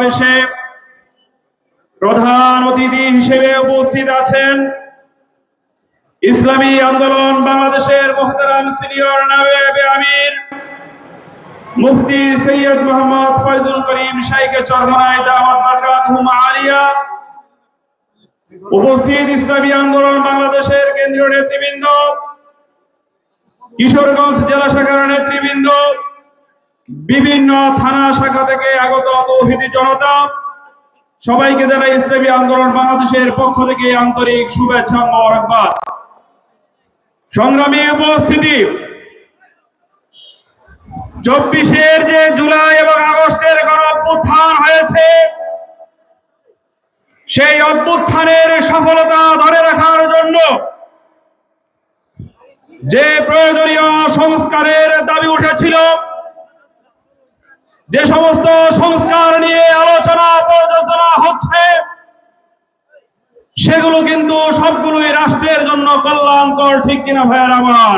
সমাবেশে প্রধান অতিথি হিসেবে উপস্থিত আছেন ইসলামী আন্দোলন বাংলাদেশের মোহতারাম সিনিয়র নায়েব আমির, মুফতি সৈয়দ মোহাম্মদ ফয়জুল করিম শাইখে চরমনায় দাওয়াত আলিয়া, উপস্থিত ইসলামী আন্দোলন বাংলাদেশের কেন্দ্রীয় নেতৃবৃন্দ, কিশোরগঞ্জ জেলা শাখার নেতৃবৃন্দ বিভিন্ন থানা শাখা থেকে আগত তৌহিদি জনতা, সবাইকে জানাই ইসলামী আন্দোলন বাংলাদেশের পক্ষ থেকে আন্তরিক শুভেচ্ছা ও মোবারকবাদ। সংগ্রামী উপস্থিতি, চব্বিশের যে জুলাই এবং আগস্টের গণ অভ্যুত্থান হয়েছে, সেই অভ্যুত্থানের সফলতা ধরে রাখার জন্য যে প্রয়োজনীয় সংস্কারের দাবি উঠেছিল যে সমস্ত সংস্কার নিয়ে আলোচনা, পর্যালোচনা হচ্ছে, সেগুলো কিন্তু সবগুলোই রাষ্ট্রের জন্য কল্যাণকর, ঠিক কিনা ভাইয়ার আমার?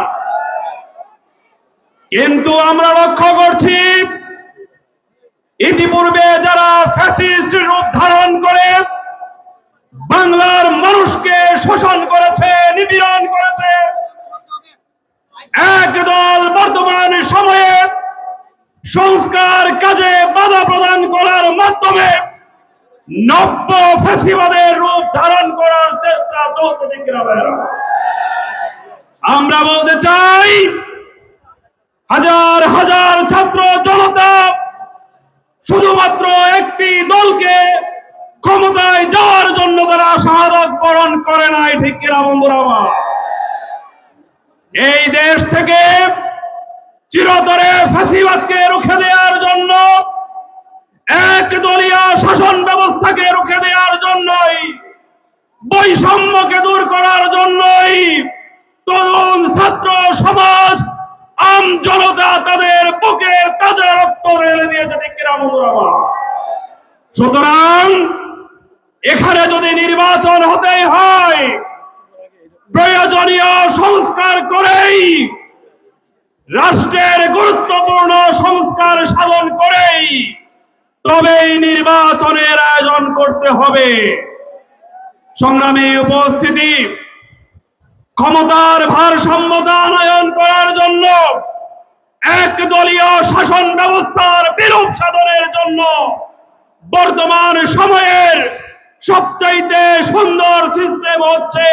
কিন্তু আমরা লক্ষ্য করছি, ইতিপূর্বে যারা ফ্যাসিস্ট রূপ ধারণ করে, বাংলার মানুষকে শোষণ করেছে, নিপীড়ন করেছে, একদল বর্তমান সংস্কার কাজে বাধা প্রদান করার মাধ্যমে নব্য ফ্যাসিবাদের রূপ ধারণ করার চেষ্টা চলছে? আমরা বলতে চাই, হাজার হাজার ছাত্র জনতা শুধুমাত্র একটি দলকে ক্ষমতায় যাওয়ার জন্য তারা শাহাদত বরণ করে নাই, ঠিক কিনা বন্ধুরা এই দেশ থেকে চিরতরে ফাঁসিবাদকে রুখে দেওয়ার জন্য, এক দলীয় শাসন ব্যবস্থাকে রুখে দেওয়ার জন্যই, বৈষম্যকে দূর করার জন্যই তরুণ ছাত্র সমাজ আম জনতা তাদের বুকের তাজা রক্ত রেলে দিয়েছে, ঠিক? সুতরাং এখানে যদি নির্বাচন হতেই হয়, প্রয়োজনীয় সংস্কার করেই রাষ্ট্রের গুরুত্বপূর্ণ সংস্কার সাধন করেই তবেই নির্বাচনের আয়োজন করতে হবে। সংগ্রামী উপস্থিতি, ক্ষমতার ভারসাম্যতা আনয়ন করার জন্য এক দলীয় শাসন ব্যবস্থার বিরূপ সাধনের জন্য বর্তমান সময়ের সবচাইতে সুন্দর সিস্টেম হচ্ছে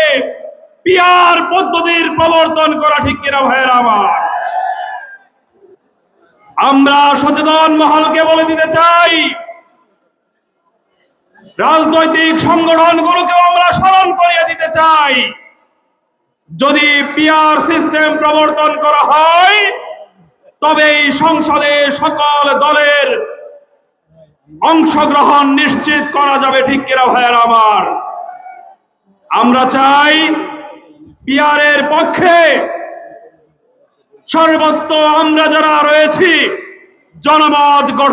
পিয়ার পদ্ধতির প্রবর্তন করা, ঠিক কিনা ভাইয়ের আমার? আমরা সচেতন মহলকে বলে দিতে চাই। রাজনৈতিক সংগঠনগুলোকেও আমরা স্মরণ করিয়ে দিতে চাই। যদি পিয়ার সিস্টেম প্রবর্তন করা হয়, তবেই সংসদে সকল দলের অংশগ্রহণ নিশ্চিত করা যাবে, ঠিক কিনা ভাইয়ের আমার? আমরা চাই পিয়ারের পক্ষে সর্বত্র আমরা যারা রয়েছি জনমত গঠন